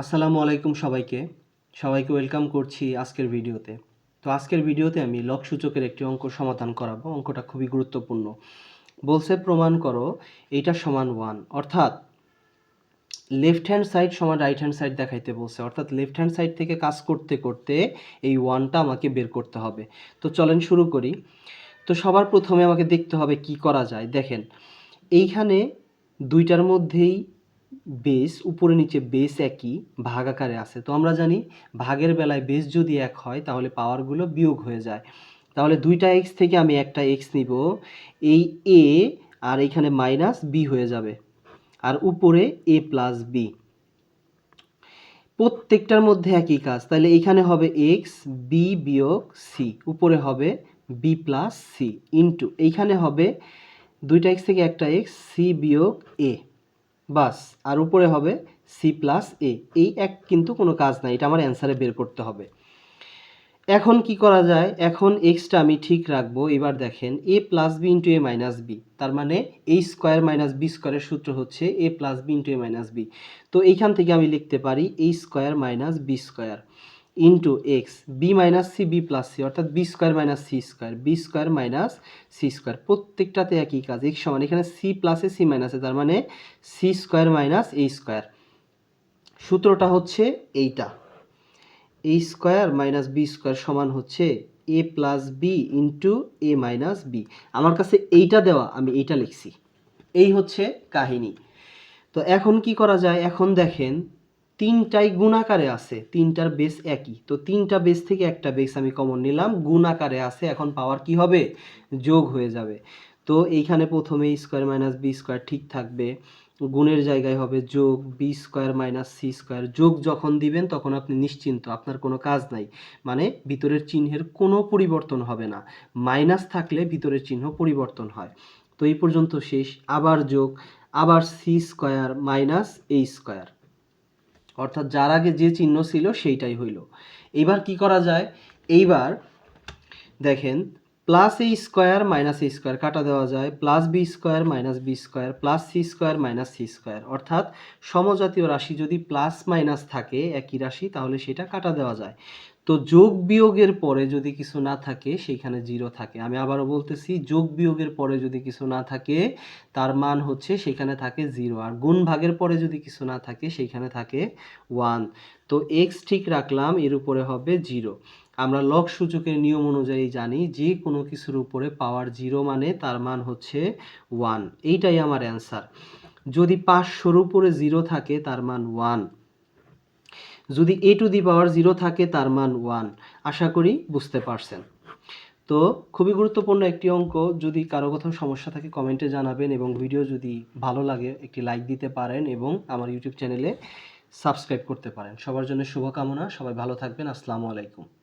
আসসালামু আলাইকুম সবাইকে। সবাইকে ওয়েলকাম করছি আজকের ভিডিওতে। তো আজকের ভিডিওতে আমি লক সূচকের একটি অঙ্ক সমাধান করাবো। অঙ্কটা খুবই গুরুত্বপূর্ণ। বলছে, প্রমাণ করো, এইটা সমান ওয়ান অর্থাৎ লেফট হ্যান্ড সাইড সমান রাইট হ্যান্ড সাইড দেখাইতে বলছে। অর্থাৎ লেফট হ্যান্ড সাইড থেকে কাজ করতে করতে এই ওয়ানটা আমাকে বের করতে হবে। তো চলেন শুরু করি। তো সবার প্রথমে আমাকে দেখতে হবে কি করা যায়। দেখেন, এইখানে দুইটার মধ্যেই বেস উপরে নিচে বেস একই, ভাগ আকারে আছে। তো আমরা জানি ভাগের বেলায় বেস যদি এক হয়, তাহলে পাওয়ারগুলো বিয়োগ হয়ে যায়। তাহলে দুইটা এক্স থেকে আমি একটা এক্স নিব, এই এ আর এইখানে মাইনাস বি হয়ে যাবে। আর উপরে এ প্লাস বি প্রত্যেকটার মধ্যে একই কাজ, তাহলে এইখানে হবে এক্স বি বিয়োগ সি উপরে হবে বি প্লাস সি ইন্টু এইখানে হবে দুইটা এক্স থেকে একটা এক্স সি বিয়োগ এ বাস, আর উপরে হবে সি প্লাস এ এই এক কিন্তু কোনো কাজ নাই, এটা আমার অ্যান্সারে বের করতে হবে। এখন কি করা যায়? এখন এক্সটা আমি ঠিক রাখব। এবার দেখেন A plus B into A minus B তার মানে এ স্কোয়ার মাইনাস বি স্কোয়ারের সূত্র হচ্ছে A plus B into A minus B তো এইখান থেকে আমি লিখতে পারি A square minus B square into X B minus C B plus C অর্থাৎ B square minus C square B square minus C square প্রত্যেকটাতে একই কাজ এক্স সমান, এখানে সি প্লাসে সি মাইনাসে তার মানে সি স্কোয়ার মাইনাস এই স্কোয়ার সূত্রটা হচ্ছে এইটা। A square minus B square সমান হচ্ছে A plus B into A minus B আমার কাছে এইটা দেওয়া, আমি এইটা লিখছি। এই হচ্ছে কাহিনী। তো এখন কি করা যায়? এখন দেখেন তিনটাই গুণাকারে আছে, তিনটার বেস একই। তো তিনটা বেস থেকে একটা বেস আমি কমন নিলাম, গুণাকারে আছে, এখন পাওয়ার কি হবে? যোগ হয়ে যাবে। তো এইখানে প্রথমে স্কোয়ার মাইনাস বি স্কোয়ার ঠিক থাকবে, গুণের জায়গায় হবে যোগ B square minus C square যোগ যখন দিবেন তখন আপনি নিশ্চিন্ত, আপনার কোনো কাজ নাই। মানে ভিতরের চিহ্নের কোনো পরিবর্তন হবে না। মাইনাস থাকলে ভিতরের চিহ্ন পরিবর্তন হয়। তো এই পর্যন্ত শেষ, আবার যোগ, আবার সি স্কোয়ার মাইনাস এই স্কোয়ার অর্থাৎ যার আগে যে চিহ্ন ছিল সেইটাই হইল। এইবার কি করা যায়? এইবার দেখেন plus A square minus A square কাটা দেওয়া যায় plus B square minus B square plus C square minus C square অর্থাৎ সমজাতীয় রাশি যদি প্লাস মাইনাস থাকে, একই রাশি, তাহলে সেটা কাটা দেওয়া যায়। তো যোগ বিয়োগের পরে যদি কিছু না থাকে সেইখানে জিরো থাকে। আমি আবারও বলতেছি, যোগ বিয়োগের পরে যদি কিছু না থাকে, তার মান হচ্ছে সেখানে থাকে জিরো আর গুণ ভাগের পরে যদি কিছু না থাকে সেইখানে থাকে ওয়ান তো এক্স ঠিক রাখলাম, এর উপরে হবে জিরো আমরা লগ সূচকের নিয়ম অনুযায়ী জানি, যে কোনো কিছুর উপরে পাওয়ার জিরো মানে তার মান হচ্ছে ওয়ান এইটাই আমার অ্যান্সার যদি পাঁচশোর উপরে জিরো থাকে, তার মান ওয়ান যদি এ টু দি পাওয়ার জিরো থাকে, তার মান ওয়ান আশা করি বুঝতে পারছেন। তো খুবই গুরুত্বপূর্ণ একটি অঙ্ক। যদি কারও কোথাও সমস্যা থাকে কমেন্টে জানাবেন এবং ভিডিও যদি ভালো লাগে, একটি লাইক দিতে পারেন এবং আমার ইউটিউব চ্যানেলে সাবস্ক্রাইব করতে পারেন। সবার জন্য শুভকামনা। সবাই ভালো থাকবেন। আসসালামু আলাইকুম।